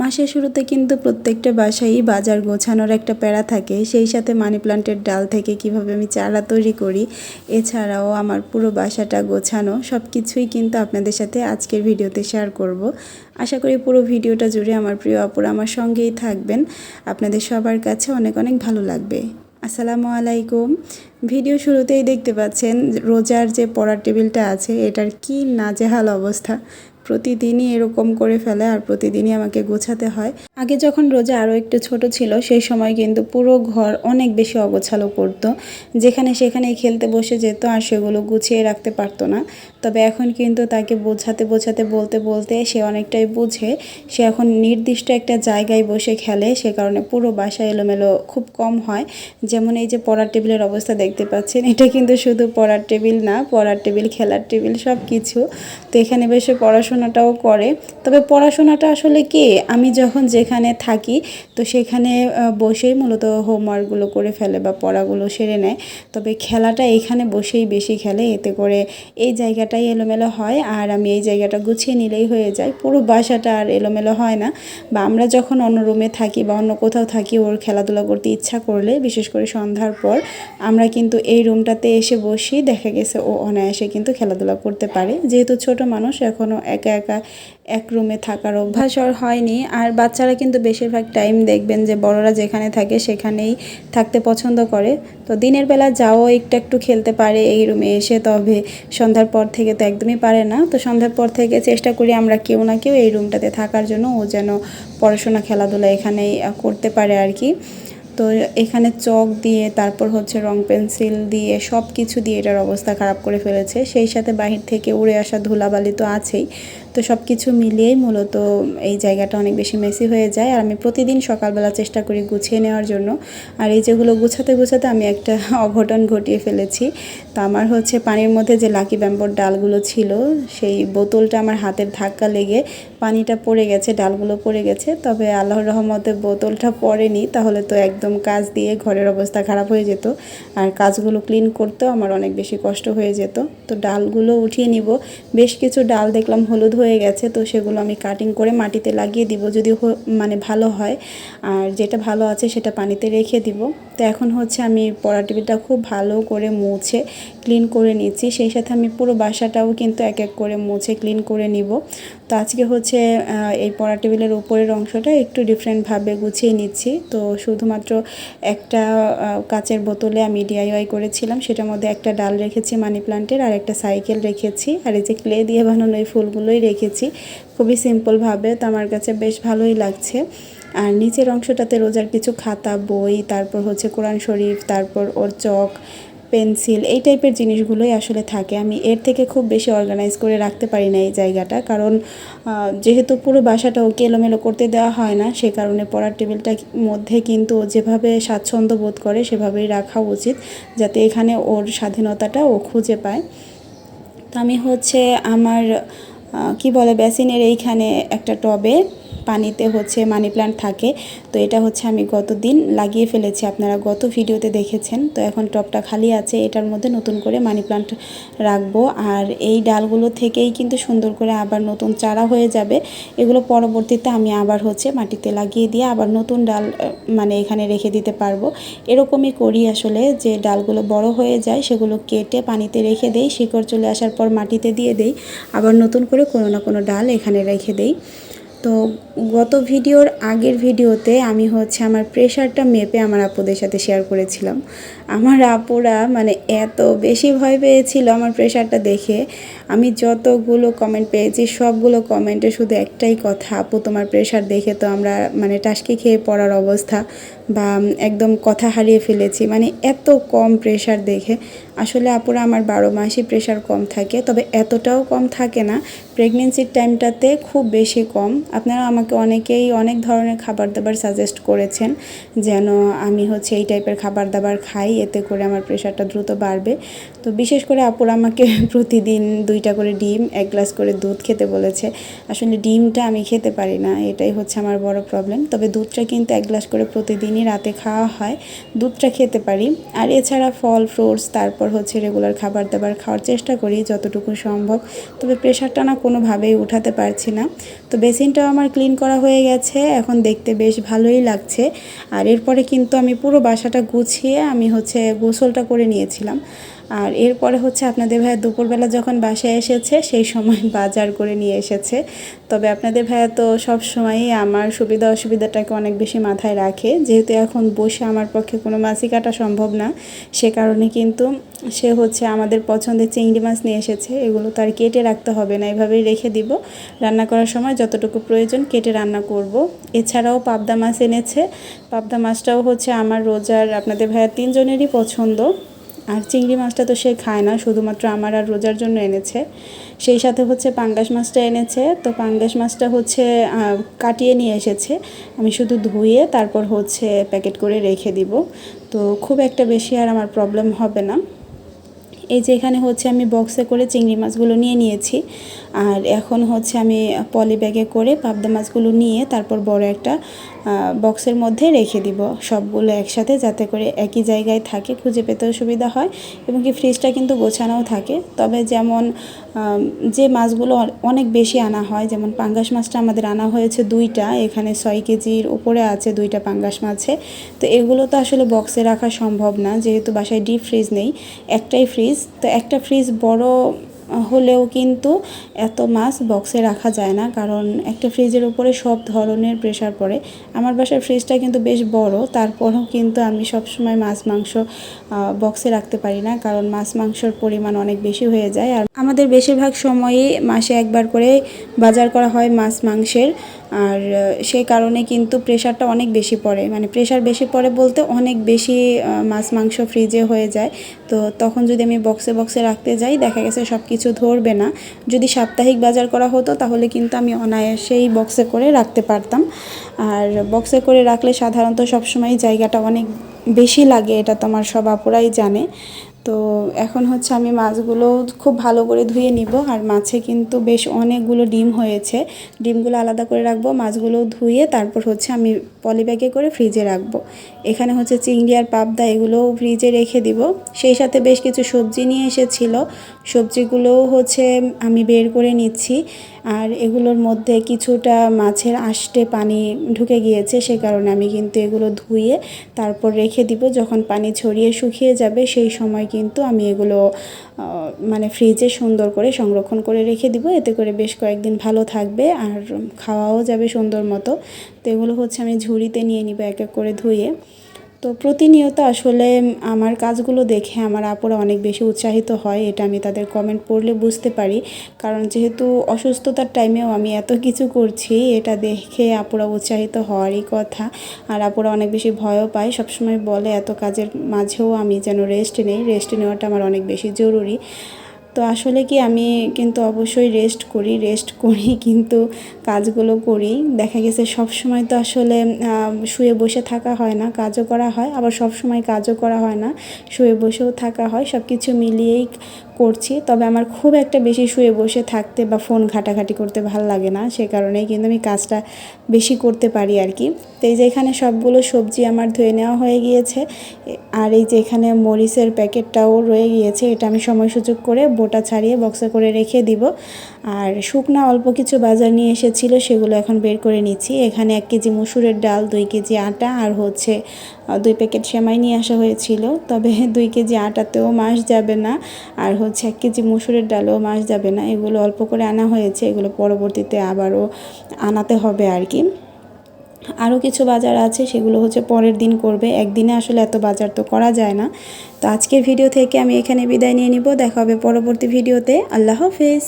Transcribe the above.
মাসের শুরুতে কিন্তু প্রত্যেকটা বাসায়ই বাজার গোছানোর একটা প্যারা থাকে। সেই সাথে মানি প্লান্টের ডাল থেকে কীভাবে আমি চারা তৈরি করি, এছাড়াও আমার পুরো বাসাটা গোছানো সব কিছুই কিন্তু আপনাদের সাথে আজকের ভিডিওতে শেয়ার করব। আশা করি পুরো ভিডিওটা জুড়ে আমার প্রিয় অপরা আমার সঙ্গেই থাকবেন। আপনাদের সবার কাছে অনেক অনেক ভালো লাগবে। আসসালামু আলাইকুম। ভিডিও শুরুতেই দেখতে পাচ্ছেন রোজার যে পড়ার টেবিলটা আছে, এটার কি নাজেহাল অবস্থা। প্রতিদিনই এরকম করে ফেলে আর প্রতিদিনই আমাকে গোছাতে হয়। আগে যখন রোজা আরও একটু ছোট ছিল, সেই সময় কিন্তু পুরো ঘর অনেক বেশি অগোছালো করতো যেখানে সেখানেই খেলতে বসে যেত আর সেগুলো গুছিয়ে রাখতে পারতো না। তবে এখন কিন্তু তাকে বোঝাতে বোঝাতে, বলতে বলতে সে অনেকটাই বুঝে। সে এখন নির্দিষ্ট একটা জায়গায় বসে খেলে, সে কারণে পুরো বাসা এলোমেলো খুব কম হয়। যেমন এই যে পড়ার টেবিলের অবস্থা দেখতে পাচ্ছেন, এটা কিন্তু শুধু পড়ার টেবিল না, পড়ার টেবিল, খেলার টেবিল সব কিছু তো এখানে বসে পড়াশোনাটাও করে। তবে পড়াশোনাটা আসলে কি, আমি যখন যেখানে থাকি, তো সেখানে বসেই মূলত হোমওয়ার্কগুলো করে ফেলে বা পড়াগুলো সেরে নেয়। তবে খেলাটা এখানে বসেই বেশি খেলে, এতে করে এই জায়গাটাই এলোমেলো হয় আর আমি এই জায়গাটা গুছিয়ে নিলেই হয়ে যায়। পুরো বাসাটা আর এলোমেলো হয় না। বা আমরা যখন অন্য রুমে থাকি বা অন্য কোথাও থাকি, ওর খেলাধুলা করতে ইচ্ছা করলে, বিশেষ করে সন্ধ্যার পর, আমরা কিন্তু এই রুমটাতে এসে বসি। দেখা গেছে ও অনায়াসে কিন্তু খেলাধুলা করতে পারে। যেহেতু ছোট মানুষ এখনও একা একা একা এক রুমে থাকার অভ্যাস ওর হয়নি। আর বাচ্চারা কিন্তু বেশিরভাগ টাইম দেখবেন যে বড়রা যেখানে থাকে সেখানেই থাকতে পছন্দ করে। তো দিনের বেলা যাও, একটু একটু খেলতে পারে এই রুমে এসে। তবে সন্ধ্যার পর থেকে তো একদমই পারে না। তো সন্ধ্যার পর থেকে চেষ্টা করি আমরা কেউ না কেউ এই রুমটাতে থাকার জন্য ও যেন পড়াশোনা, খেলাধুলা এখানেই করতে পারে আর কি। তো এখানে চক দিয়ে, তারপর হচ্ছে রং পেন্সিল দিয়ে সব কিছু দিয়ে এটার অবস্থা খারাপ করে ফেলেছে। সেই সাথে বাহির থেকে উড়ে আসা ধুলাবালি তো আছেই। তো সব কিছু মিলিয়েই মূলত এই জায়গাটা অনেক বেশি মেসি হয়ে যায়। আর আমি প্রতিদিন সকালবেলা চেষ্টা করি গুছিয়ে নেওয়ার জন্য। আর এই যেগুলো গুছাতে গুছাতে আমি একটা অঘটন ঘটিয়ে ফেলেছি। তো আমার হচ্ছে পানির মধ্যে যে লাকি ব্যাম্বোর ডালগুলো ছিল, সেই বোতলটা আমার হাতের ধাক্কা লেগে পানিটা পড়ে গেছে, ডালগুলো পড়ে গেছে। তবে আল্লাহর রহমতে বোতলটা পড়েনি, তাহলে তো একদম কাজ দিয়ে ঘরের অবস্থা খারাপ হয়ে যেত। আর কাজগুলো ক্লিন করতেও আমার অনেক বেশি কষ্ট হয়ে যেত। তো ডালগুলো উঠিয়ে নিব। বেশ কিছু ডাল দেখলাম হলুদ হয়ে গেছে। তো সেগুলো আমি কাটিং করে মাটিতে লাগিয়ে দিব যদি মানে ভালো হয়। আর যেটা ভালো আছে সেটা পানিতে রেখে দিব। তো এখন হচ্ছে আমি পড়া টেবিলটা খুব ভালো করে মুছে ক্লিন করে নিচ্ছি। সেই সাথে আমি পুরো বাসাটাও কিন্তু এক এক করে মুছে ক্লিন করে নিব। তো আজকে হচ্ছে এই পড়া টেবিলের উপরের অংশটা একটু ডিফারেন্টভাবে গুছিয়ে নিচ্ছি। তো শুধুমাত্র একটা কাচের বোতলে আমি ডিআইওয়াই করেছিলাম, সেটার মধ্যে একটা ডাল রেখেছি মানি প্লান্টের, আর একটা সাইকেল রেখেছি, আর এই যে ক্লে দিয়ে বানানো এই ফুলগুলোই রেখেছি। খুবই সিম্পলভাবে তো আমার কাছে বেশ ভালোই লাগছে। আর নিচের অংশটাতে রোজার কিছু খাতা, বই, তারপর হচ্ছে কোরআন শরীফ, তারপর ওর চক পেন্সিল, এই টাইপের জিনিসগুলোই আসলে থাকে। আমি এর থেকে খুব বেশি অর্গানাইজ করে রাখতে পারি না এই জায়গাটা। কারণ যেহেতু পুরো বাসাটা ওকে এলোমেলো করতে দেওয়া হয় না, সে কারণে পড়ার টেবিলটার মধ্যে কিন্তু যেভাবে স্বাচ্ছন্দ্য বোধ করে, সেভাবেই রাখা উচিত, যাতে এখানে ওর স্বাধীনতাটা ও খুঁজে পায়। তো আমি হচ্ছে আমার কি বলে, বেসিনের এইখানে একটা টবে পানিতে হচ্ছে মানি প্ল্যান্ট থাকে। তো এটা হচ্ছে আমি গত দিন লাগিয়ে ফেলেছি। আপনারা গত ভিডিওতে দেখেছেন। তো এখন টপটা খালি আছে। এটার মধ্যে নতুন করে মানি প্ল্যান্ট রাখব। আর এই ডালগুলো থেকেই কিন্তু সুন্দর করে আবার নতুন চারা হয়ে যাবে। এগুলো পরবর্তীতে আমি আবার হচ্ছে মাটিতে লাগিয়ে দিয়ে আবার নতুন ডাল মানে এখানে রেখে দিতে পারব। এরকমই করি আসলে যে ডালগুলো বড় হয়ে যায়, সেগুলো কেটে পানিতে রেখে দেই। শিকড় চলে আসার পর মাটিতে দিয়ে দেই। আবার নতুন করে কোনো না কোনো ডাল এখানে রেখে দেই। তো গত ভিডিওর আগের ভিডিওতে আমি হচ্ছে আমার প্রেশারটা মেপে আমার আপুদের সাথে শেয়ার করেছিলাম। আমার আপুরা মানে এত বেশি ভয় পেয়েছিল আমার প্রেশারটা দেখে। আমি যতগুলো কমেন্ট পেয়েছি, সবগুলো কমেন্টে শুধু একটাই কথা, আপু, তোমার প্রেশার দেখে তো আমরা মানে টাসকি খেয়ে পড়ার অবস্থা বা একদম কথা হারিয়ে ফেলেছি। মানে এত কম প্রেশার দেখে। আসলে আপুরা আমার বারো মাসই প্রেশার কম থাকে, তবে এতটাও কম থাকে না। প্রেগনেন্সির টাইমটাতে খুব বেশি কম। আপনারা আমাকে অনেকেই অনেক ধরনের খাবার দাবার সাজেস্ট করেছেন, যেন আমি হচ্ছে এই টাইপের খাবার দাবার খাই। এতে করে আমার প্রেশারটা দ্রুত বাড়বে। তো বিশেষ করে আপুরা আমাকে প্রতিদিন দুইটা করে ডিম, এক গ্লাস করে দুধ খেতে বলেছে। আসলে ডিমটা আমি খেতে পারি না, এটাই হচ্ছে আমার বড় প্রবলেম তবে দুধটা কিন্তু এক গ্লাস করে প্রতিদিনই রাতে খাওয়া হয়। দুধটা খেতে পারি। আর এছাড়া ফল ফ্রুটস তারপর হচ্ছে রেগুলার খাবার দাবার খাওয়ার চেষ্টা করি যতটুকু সম্ভব। তবে প্রেশারটা না কোনোভাবেই উঠাতে পারছি না। তো বেসিনটাও আমার ক্লিন করা হয়ে গেছে, এখন দেখতে বেশ ভালোই লাগছে। আর এরপরে কিন্তু আমি পুরো বাসাটা গুছিয়ে আমি হচ্ছে গোসলটা করে নিয়েছিলাম। আর এরপরে হচ্ছে আপনাদের ভাইয়া দুপুরবেলা যখন বাসায় এসেছে, সেই সময় বাজার করে নিয়ে এসেছে। তবে আপনাদের ভাইয়া তো সব সময়ই আমার সুবিধা অসুবিধাটাকে অনেক বেশি মাথায় রাখে। যেহেতু এখন বসে আমার পক্ষে কোনো মাছই কাটা সম্ভব না, সে কারণে কিন্তু সে হচ্ছে আমাদের পছন্দের চিংড়ি মাছ নিয়ে এসেছে। এগুলো তো আর কেটে রাখতে হবে না, এভাবেই রেখে দিব। রান্না করার সময় যতটুকু প্রয়োজন কেটে রান্না করব। এছাড়াও পাবদা মাছ এনেছে। পাবদা মাছটাও হচ্ছে আমার রোজার, আপনাদের ভাইয়া তিনজনেরই পছন্দ। আর চিংড়ি মাছটা তো সে খায় না, শুধুমাত্র আমার আর রোজার জন্য এনেছে। সেই সাথে হচ্ছে পাঙ্গাস মাছটা এনেছে, তো পাঙ্গাস মাছটা হচ্ছে কাটিয়ে নিয়ে এসেছে। আমি শুধু ধুয়ে তারপর হচ্ছে প্যাকেট করে রেখে দিব। তো খুব একটা বেশি আর আমার প্রবলেম হবে না। এই যে এখানে হচ্ছে আমি বক্সে করে চিংড়ি মাছগুলো নিয়ে নিয়েছি। আর এখন হচ্ছে আমি পলি ব্যাগে করে পাবদা মাছগুলো নিয়ে তারপর বড় একটা বক্সের মধ্যে রেখে দিব সবগুলো একসাথে যাতে করে একই জায়গায় থাকে, খুঁজে পেতেও সুবিধা হয় এবং কি ফ্রিজটা কিন্তু গোছানোও থাকে। তবে যেমন যে মাছগুলো অনেক বেশি আনা হয়, যেমন পাঙ্গাস মাছটা আমাদের আনা হয়েছে দুইটা, এখানে ছয় কেজির উপরে আছে দুইটা পাঙ্গাস মাছে। তো এগুলো তো আসলে বক্সে রাখা সম্ভব না, যেহেতু বাসায় ডিপ ফ্রিজ নেই, একটাই ফ্রিজ তো একটা ফ্রিজ বড় হলেও কিন্তু এত মাছ বক্সে রাখা যায় না, কারণ একটা ফ্রিজের উপরে সব ধরনের প্রেশার পড়ে। আমার বাসার ফ্রিজটা কিন্তু বেশ বড়, তারপরেও কিন্তু আমি সবসময় মাছ মাংস বক্সে রাখতে পারি না, কারণ মাছ মাংসর পরিমাণ অনেক বেশি হয়ে যায়। আর আমাদের বেশিরভাগ সময়ই মাসে একবার করে বাজার করা হয় মাছ মাংসের। আর সেই কারণে কিন্তু প্রেশারটা অনেক বেশি পড়ে। মানে প্রেশার বেশি পড়ে বলতে অনেক বেশি মাছ মাংস ফ্রিজে হয়ে যায়। তো তখন যদি আমি বক্সে বক্সে রাখতে যাই, দেখা গেছে সব কিছু ধরবে না। যদি সাপ্তাহিক বাজার করা হতো, তাহলে কিন্তু আমি অনায়াসেই বক্সে করে রাখতে পারতাম। আর বক্সে করে রাখলে সাধারণত সবসময় জায়গাটা অনেক বেশি লাগে, এটা তো আমার সব আপুরাই জানে। তো এখন হচ্ছে আমি মাছগুলো খুব ভালো করে ধুয়ে নিব। আর মাছে কিন্তু বেশ অনেকগুলো ডিম হয়েছে। ডিমগুলো আলাদা করে রাখব, মাছগুলো ধুয়ে তারপর হচ্ছে আমি পলিব্যাগে করে ফ্রিজে রাখব। এখানে হচ্ছে চিংড়ি আর পাবদা এগুলোও ফ্রিজে রেখে দিব। সেই সাথে বেশ কিছু সবজি নিয়ে এসেছিল। সবজিগুলোও হচ্ছে আমি বের করে নিচ্ছি। আর এগুলোর মধ্যে কিছুটা মাছের আষ্টে পানি ঢুকে গিয়েছে, সে কারণে আমি কিন্তু এগুলো ধুয়ে তারপর রেখে দিব। যখন পানি ছড়িয়ে শুকিয়ে যাবে, সেই সময় কিন্তু আমি এগুলো মানে ফ্রিজে সুন্দর করে সংরক্ষণ করে রেখে দিব। এতে করে বেশ কয়েকদিন ভালো থাকবে আর খাওয়াও যাবে সুন্দর মতো। তো এগুলো হচ্ছে আমি ঝুড়িতে নিয়ে নিব এক এক করে ধুয়ে। তো প্রতিনিয়ত আসলে আমার কাজগুলো দেখে আমার আপুরা অনেক বেশি উৎসাহিত হয়, এটা আমি তাদের কমেন্ট পড়লে বুঝতে পারি। কারণ যেহেতু অসুস্থতার টাইমেও আমি এত কিছু করছি, এটা দেখে আপুরা উৎসাহিত হওয়ারই কথা। আর আপুরা অনেক বেশি ভয়ও পায়, সবসময় বলে এত কাজের মাঝেও আমি যেন রেস্ট নেই। রেস্ট নেওয়াটা আমার অনেক বেশি জরুরি। তো আসলে কি আমি কিন্তু অবশ্যই রেস্ট করি রেস্ট করি কিন্তু কাজগুলো করি। দেখা গেছে সব সময় তো আসলে শুয়ে বসে থাকা হয় না, কাজও করা হয়, আবার সব সময় কাজও করা হয় না, শুয়ে বসেও থাকা হয় সব কিছু মিলিয়েই করছি, তবে আমার খুব একটা বেশি শুয়ে বসে থাকতে বা ফোন ঘাটাঘাটি করতে ভালো লাগে না, সে কারণেই কিন্তু আমি কাজটা বেশি করতে পারি আর কি। তো এই যে এখানে সবগুলো সবজি আমার ধুয়ে নেওয়া হয়ে গিয়েছে, আর এই যে এখানে মরিচের প্যাকেটটাও রয়ে গিয়েছে, এটা আমি সময় সুযোগ করে বোটা ছাড়িয়ে বক্সে করে রেখে দিব। আর শুকনা অল্প কিছু বাজার নিয়ে এসেছিল, সেগুলো এখন বের করে নিচ্ছি। এখানে এক কেজি মুসুরের ডাল, দুই কেজি আটা, আর হচ্ছে দুই প্যাকেট সেমাই নিয়ে আসা হয়েছিল। তবে দুই কেজি আটাতেও মাস যাবে না আর হচ্ছে এক কেজি মুসুরের ডালেও মাস যাবে না। এগুলো অল্প করে আনা হয়েছে, এগুলো পরবর্তীতে আবারও আনাতে হবে আর কি। আরও কিছু বাজার আছে, সেগুলো হচ্ছে পরের দিন করবে। একদিনে আসলে এত বাজার তো করা যায় না। তো আজকের ভিডিও থেকে আমি এখানে বিদায় নিয়ে নিব। দেখা হবে পরবর্তী ভিডিওতে। আল্লাহ হাফেজ।